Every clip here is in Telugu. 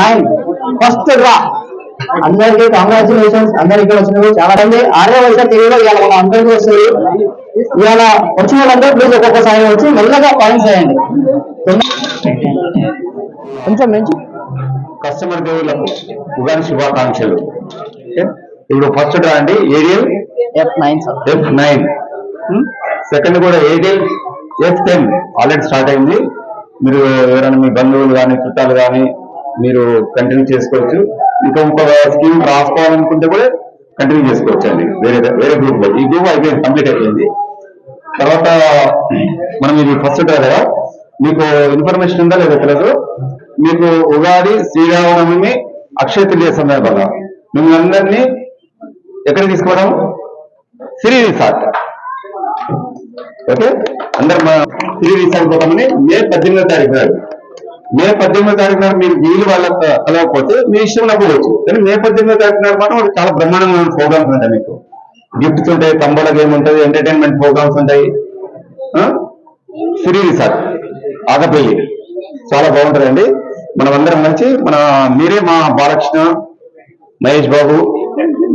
నైన్. First draw. అందరికీ కంగ్రాచులేషన్స్ అందరికి వచ్చినప్పుడు చాలా మంది. ఆరో వయసు టీవీలో ఇవాళ మన అందరికీ వస్తుంది. ఇవాళ వచ్చిన వాళ్ళందరూ ప్లీజ్ ఒక్కొక్కసారి వచ్చి మెల్లగా పాయింట్స్ చేయండి. కొంచెం మంచి కస్టమర్ దేవుళ్ళకు ఉగాది శుభాకాంక్షలు? ఇప్పుడు ఫస్ట్ డ్రా అండి. ADL F nine F nine second కూడా ADL F ten already start అయింది. మీరు ఎవరైనా మీ బంధువులు కానీ చుట్టాలు కానీ మీరు కంటిన్యూ చేసుకోవచ్చు. ఇంకా ఇంకొక స్కీమ్ రాసుకోవాలనుకుంటే కూడా కంటిన్యూ చేసుకోవచ్చు అండి. వేరే వేరే గ్రూప్లో. ఈ గ్రూప్ అయిపోయింది కంప్లీట్ అయిపోయింది. తర్వాత మనం ఇది ఫస్ట్ కదా మీకు ఇన్ఫర్మేషన్ ఉందా లేదా తెలియదు మీకు ఉగాది శ్రీరామనవమి అక్షయ తృతీయ సందర్భంగా మిమ్మల్ని అందరినీ ఎక్కడ తీసుకోవడం సిరి రిసార్ట్ ఓకే అందరు మా సిరి రిసార్ట్ పోతామని మే పద్దెనిమిదో తారీఖు నాడు. మే పద్దెనిమిదో తారీఖు నాడు మీరు వీలు వాళ్ళకి కలవకపోతే మీ ఇష్టం పోవచ్చు కానీ మే పద్దెనిమిదో తారీఖు నాడు మాత్రం ఒక చాలా బ్రహ్మాండమైన ప్రోగ్రామ్స్ ఉంటాయి మీకు. గిఫ్ట్స్ ఉంటాయి కంబల గేమ్ ఉంటుంది ఎంటర్టైన్మెంట్ ప్రోగ్రామ్స్ ఉంటాయి. ఫ్రీ రిసార్ట్ ఆగపల్లి చాలా బాగుంటుందండి. మనం అందరం కలిసి మన మీరే మా బాలకృష్ణ మహేష్ బాబు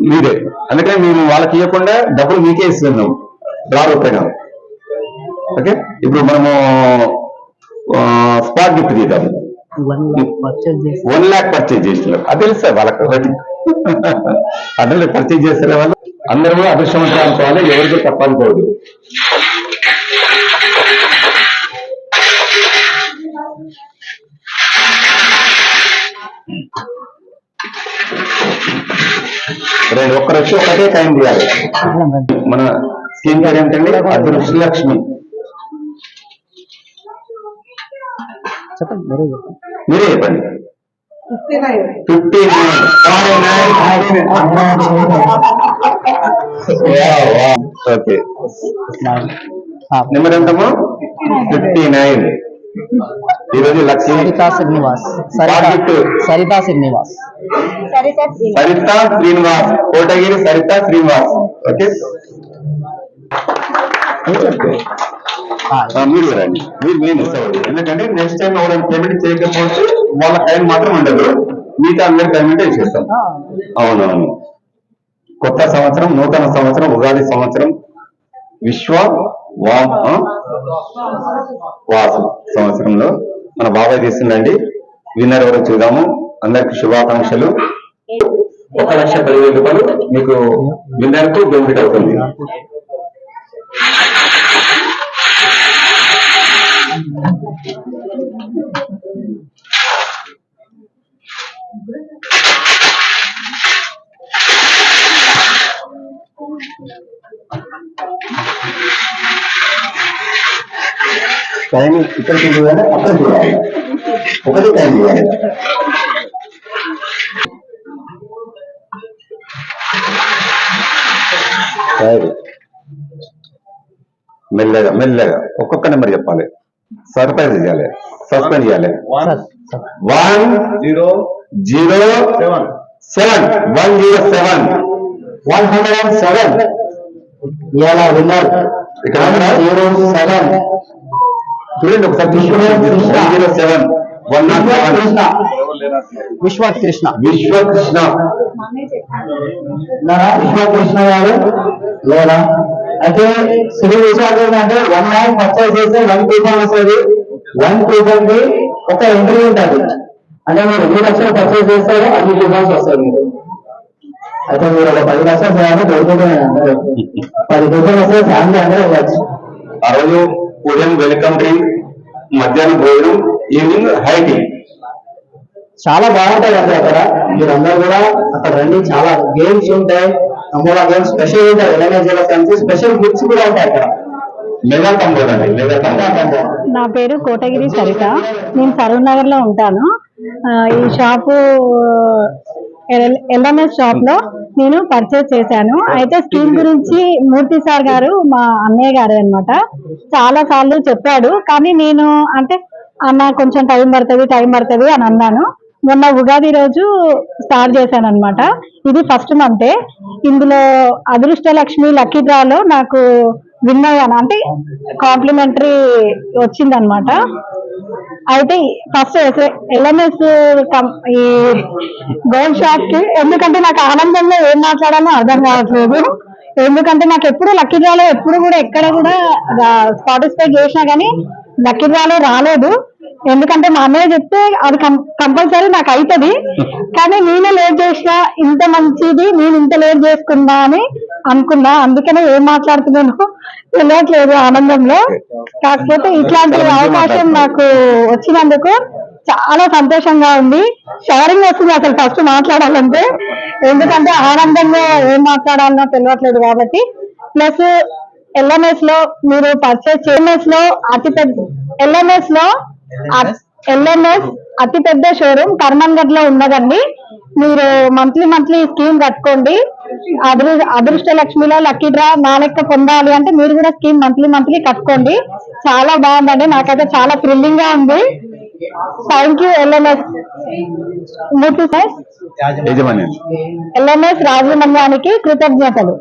మీరే. అందుకని మేము వాళ్ళకి ఇవ్వకుండా డబ్బులు మీకే ఇస్తున్నాం. Draw okay? ఇప్పుడు మనము స్పాట్ గిఫ్ట్ తీద్దాం వన్ ల్యాక్ పర్చేజ్ చేస్తున్నారు. అది తెలుసా వాళ్ళకి? అందరూ పర్చేజ్ చేస్తారు వాళ్ళు. అందరూ కూడా అదృష్టవంతులు అనుకోవాలి ఎవరికి తప్పనుకోవద్దు రెండు ఒక్కరు వచ్చి ఒకటే టైం తీయాలి. మన స్కీమ్ పేరు ఏంటండి? అదృష్టలక్ష్మి చెప్పండి మీరే చెప్పండి మీరే చెప్పండి ఫిఫ్టీ ఓకే నెంబర్ ఎంతమ్మా ఫిఫ్టీ నైన్ ఈరోజు లక్ష్మి సరితా శ్రీనివాస్ సరితా Target. సరితా శ్రీనివాస్ సరిత శ్రీనివాస్ కోటగిరి సరిత శ్రీనివాస్ ఓకే ఆ, మీరు రండి. మీరు మెయిన్ ఎందుకంటే నెక్స్ట్ టైం ఎవరైనా పేమెంట్ చేయకపోతే వాళ్ళ టైం మాత్రం ఉండదు. మిగతా అందరి పేమెంట్ ఇచ్చేస్తాం అవునవును. కొత్త సంవత్సరం నూతన సంవత్సరం ఉగాది సంవత్సరం విశ్వ వా- ఆ? వాసు సంవత్సరంలో మన బాబాయ్ తీస్తుందండి విన్నర్ ఎవరో చూద్దాము. అందరికి శుభాకాంక్షలు. ఒక లక్ష పదివేల రూపాయలు మీకు విన్నర్కు బెనిఫిట్ అవుతుంది. టైం ఇక్కడ చూడాలి అక్కడ చూడాలి ఒకటి టైం చూడాలి సరే. మెల్లగా మెల్లగా ఒక్కొక్క నెంబర్ చెప్పాలి సర్ప్రైజ్ చేయాలి సస్పెండ్ చేయాలి sir sir one zero zero seven seven one zero seven one hundred and seven ఇలా విన్నర్. ఇక్కడ జీరో సెవెన్. చూడండి ఒకసారి one zero seven. One not Krishna Krishna? Vishwath Krishna garu? లేదా? అయితే శ్రీ విశ్వాస్ అంటే వన్ ల్యాక్ పర్చేస్ చేస్తే వన్ కూపన్ వస్తుంది. వన్ కూపన్కి ఒక ఎంట్రీ ఉంటుంది. అంటే మీరు ఎన్ని లక్షలు పర్చేస్ చేస్తారో అన్ని కూపన్స్ వస్తాయి అయితే మీరు ఒక పది లక్షలు చేయాలి దొరుకుతున్నాయి అందరూ పది కూపన్ వస్తే ఫ్యామిలీ అందరూ ఇవ్వచ్చు ఆ రోజు ఉదయం వెల్కమ్ డ్రింక్ మధ్యాహ్నం భోజనం ఈవినింగ్ హై టీ చాలా బాగుంటాయి అండి అక్కడ. మీరు అందరూ కూడా అక్కడ రండి చాలా గేమ్స్ ఉంటాయి. అమ్మోడా గేమ్స్ స్పెషల్ ఉంటాయి. తెలంగాణ జిల్లా స్పెషల్ గిఫ్ట్స్ కూడా ఉంటాయి అక్కడ. నా పేరు కోటగిరి సరిత. నేను సరూర్ నగర్లో ఉంటాను ఈ షాపు ఎల్ఎంఎస్ షాప్లో నేను పర్చేస్ చేశాను. అయితే స్కీమ్ గురించి మూర్తి సార్ గారు మా అన్నయ్య గారు అనమాట చాలా సార్లు చెప్పాడు. కానీ నేను అంటే అన్న కొంచెం టైం పడుతుంది టైం పడుతుంది అని అన్నాను. మొన్న ఉగాది రోజు స్టార్ట్ చేశాను అనమాట ఇది ఫస్ట్ మంతే ఇందులో అదృష్ట లక్ష్మి లక్కీ డ్రాలో నాకు విన్ అయ్యాను అంటే కాంప్లిమెంటరీ వచ్చిందనమాట అయితే ఫస్ట్ ఎల్ఎంఎస్ ఈ గోల్డ్ షాప్కి ఎందుకంటే నాకు ఆనందంలో ఏం మాట్లాడాలో అర్థం కావట్లేదు. ఎందుకంటే నాకు ఎప్పుడు లక్కీ డ్రాలో ఎప్పుడు కూడా ఎక్కడ కూడా పార్టిసిపేట్ చేసినా కానీ లక్కీ డ్రాలో రాలేదు. ఎందుకంటే మా అన్నయ్య చెప్తే అది కంపల్సరీ నాకు అవుతుంది కానీ నేనే లేట్ చేసిన ఇంత మంచిది నేను ఇంత లేట్ చేసుకున్నా అని అనుకున్నా. అందుకనే ఏం మాట్లాడుతున్నాను తెలియట్లేదు ఆనందంలో. కాకపోతే ఇట్లాంటి అవకాశం నాకు వచ్చినందుకు చాలా సంతోషంగా ఉంది. షవరింగ్ వస్తుంది అసలు ఫస్ట్ మాట్లాడాలంటే. ఎందుకంటే ఆనందంగా ఏం మాట్లాడాలనో తెలియట్లేదు కాబట్టి. ప్లస్ ఎల్ఎంఎస్లో మీరు పర్చేస్ ఎల్ఎంఎస్లో అతి పెద్ద ఎల్ఎంఎస్? లో ఎల్ఎంఎస్ అతి పెద్ద షోరూమ్ కర్మన్గఢ్లో ఉన్నదండి. మీరు మంత్లీ మంత్లీ స్కీమ్ కట్టుకోండి. అదృ అదృష్ట లక్ష్మిలో లక్కీ డ్రా నా లెక్క పొందాలి అంటే మీరు కూడా స్కీమ్ మంత్లీ మంత్లీ కట్టుకోండి. చాలా బాగుందండి. నాకైతే చాలా థ్రిల్లింగ్గా ఉంది. Thank you LMS Murthy sir? LMS రాజమండ్రానికి కృతజ్ఞతలు.